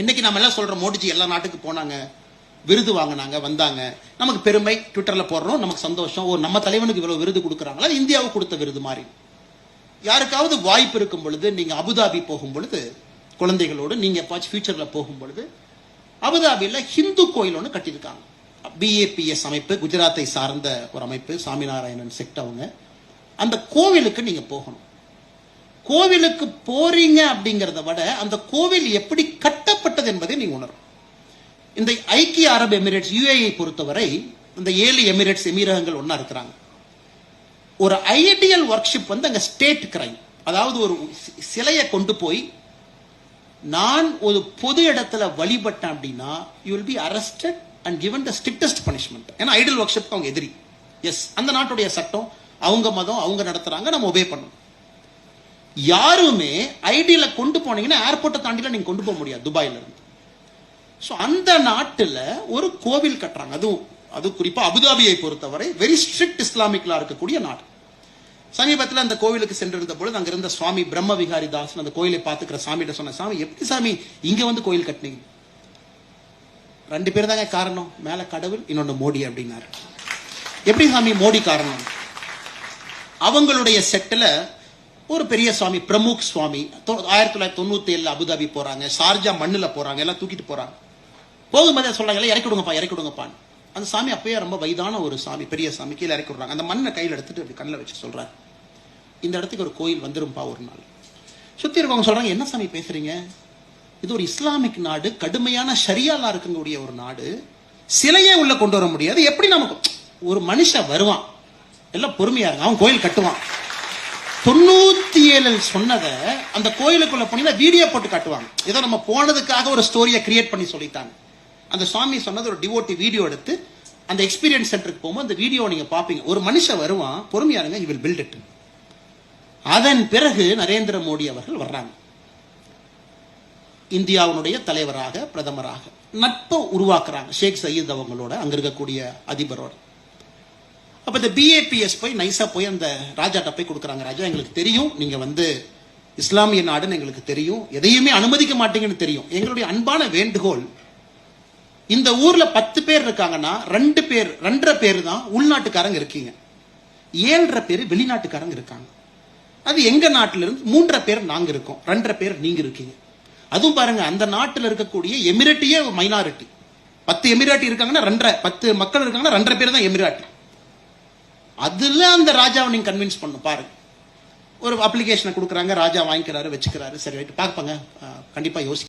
இன்னைக்கு நம்ம எல்லாம் சொல்றோம் மோடிஜி எல்லா நாட்டுக்கு போனாங்க விருது வாங்கினாங்க வந்தாங்க. நமக்கு பெருமை ட்விட்டர்ல போடுறோம் நமக்கு சந்தோஷம். ஓ நம்ம தலைவனுக்கு இவ்வளவு விருது கொடுக்குறாங்களா? இந்தியாவுக்கு கொடுத்த விருது மாதிரி. யாருக்காவது வாய்ப்பு இருக்கும் பொழுது நீங்க அபுதாபி போகும் பொழுது குழந்தைகளோடு நீங்க எப்பாச்சும் ஃபியூச்சர்ல போகும் பொழுது அபுதாபியில் ஹிந்து கோயில் ஒன்று கட்டியிருக்காங்க. பிஏபிஎஸ் அமைப்பு குஜராத்தை சார்ந்த ஒரு அமைப்பு சாமிநாராயணன் செக்ட் அவங்க அந்த கோவிலுக்கு நீங்க போகணும். கோவிலுக்கு போறீங்க அப்படிங்கிறத விட அந்த கோவில் எப்படி கட்டப்பட்டது என்பதை நீங்க உணரும். இந்த ஐக்கிய அரபு எமிரேட்ஸ் யுஏஐ பொறுத்தவரை இந்த ஏழு எமிரேட்ஸ் எமிரகங்கள் ஒன்றா இருக்கிறாங்க. ஒரு ஐடியல் ஒர்க்ஷிப் வந்து அங்க ஸ்டேட் கிரைம் அதாவது ஒரு சி- சிலையை கொண்டு போய் நான் ஒரு பொது இடத்துல வழிபட்டேன் அப்படின்னா you will be arrested and given the strictest punishment ஏன்னா ஐடியல் ஒர்க்ஷிப் அவங்க எதிரி. எஸ் அந்த நாட்டுடைய சட்டம் அவங்க மதம் அவங்க நடத்துறாங்க நம்ம ஒபே பண்ணணும். யாருமே ஐடியில் கொண்டு போனீங்கன்னா ஏர்போர்ட்டை தாண்டிலாம் நீங்கள் கொண்டு போக முடியாது துபாயில இருந்து. ஸோ அந்த நாட்டில் ஒரு கோவில் கட்டுறாங்க. அதுவும் அது குறிப்பாக அபுதாபியை பொறுத்தவரை வெரி ஸ்ட்ரிக்ட் இஸ்லாமிக்லாம் இருக்கக்கூடிய நாடு. சமீபத்தில் அந்த கோவிலுக்கு சென்றிருந்த பொழுது அங்கே இருந்த சுவாமி பிரம்ம விகாரி தாசன் அந்த கோயிலை பார்த்துக்கிற சாமிகிட்ட சொன்ன சாமி எப்படி சாமி இங்க வந்து கோயில் கட்டினீங்க? ரெண்டு பேர் தாங்க காரணம். மேல கடவுள் இன்னொன்று மோடி அப்படின்னாரு. எப்படி சாமி மோடி காரணம்? அவங்களுடைய செட்டில் ஒரு பெரிய சுவாமி பிரமுக் சுவாமி. தொ- ஆயிரத்தி தொள்ளாயிரத்தி தொண்ணூத்தி ஏழுல அபுதாபி போறாங்க ஷார்ஜா மண்ணுல போறாங்க எல்லாம் தூக்கிட்டு போறாங்க. போகும்போது சொல்றாங்க எல்லாம் இறக்கி விடுங்கப்பா இறக்கி விடுங்கப்பான்னு. அந்த சாமி அப்பயே ரொம்ப வயதான ஒரு சாமி பெரிய சாமி கீழே இறக்கி விடுறாங்க. அந்த மண்ணை கையில் எடுத்துட்டு அப்படி கண்ணில் வச்சு சொல்றாரு. இந்த இடத்துக்கு ஒரு கோயில் வந்துரும்பா ஒரு நாள். சுத்தி இருக்கவங்க சொல்றாங்க என்ன சாமி பேசுறீங்க? இது ஒரு இஸ்லாமிக் நாடு கடுமையான ஷரியாலா இருக்கக்கூடிய ஒரு நாடு. சிலையே உள்ள கொண்டு வர முடியாது. எப்படி நமக்கு ஒரு மனுஷன் வருவான். எல்லாம் பொறுமையா இருக்கும் அவன் கோயில் கட்டுவான். தொண்ணூத்தி ஏழு சொன்னதை அந்த கோயிலுக்குள்ள போனீங்கன்னா வீடியோ போட்டு காட்டுவாங்க. ஏதோ நம்ம போனதுக்காக ஒரு ஸ்டோரியை கிரியேட் பண்ணி சொல்லிட்டாங்க. அந்த சுவாமி சொன்னது ஒரு டிவோட்டி வீடியோ எடுத்து அந்த எக்ஸ்பீரியன்ஸ் சென்டருக்கு போகும்போது அந்த வீடியோ நீங்க பாப்பீங்க ஒரு மனுஷன் வருவான் பொறுமையா இருங்க இவர் பில்ட் இட் அதன் பிறகு நரேந்திர மோடி அவர்கள் வர்றாங்க. இந்தியாவினுடைய தலைவராக பிரதமராக நட்பை உருவாக்குறாங்க. ஷேக் சயீத் அவங்களோட அங்க இருக்கக்கூடிய அதிபரோட. அப்ப இந்த பிஏபிஎஸ் போய் நைஸா போய் அந்த ராஜாட்ட போய் கொடுக்குறாங்க. ராஜா எங்களுக்கு தெரியும். நீங்க வந்து இஸ்லாமிய நாடுன்னு எங்களுக்கு தெரியும். எதையுமே அனுமதிக்க மாட்டீங்கன்னு தெரியும். எங்களுடைய அன்பான வேண்டுகோள் இந்த ஊர்ல பத்து பேர் இருக்காங்கன்னா ரெண்டு பேர் ரெண்டரை பேர் தான் உள்நாட்டுக்காரங்க இருக்கீங்க. ஏழரை பேர் வெளிநாட்டுக்காரங்க இருக்காங்க. அது எங்க நாட்டில இருந்து மூன்றரை பேர் நாங்க இருக்கோம். ரெண்டரை பேர் நீங்க இருக்கீங்க. அதுவும் பாருங்க அந்த நாட்டில் இருக்கக்கூடிய எமிரேட்டியே மைனாரிட்டி பத்து எமிராட்டி இருக்காங்கன்னா ரெண்டரை பத்து மக்கள் இருக்காங்கன்னா ரெண்டரை பேர் தான் எமிராட்டி. அதுல அந்த ராஜாவை நீங்க கன்வின்ஸ் பண்ணும் பாருங்க ஒரு அப்ளிகேஷனை கொடுக்குறாங்க ராஜா வாங்கிக்கிறாரு வச்சுக்கிறாரு. சரி ரைட்டு பார்ப்பாங்க கண்டிப்பாக கண்டிப்பா யோசி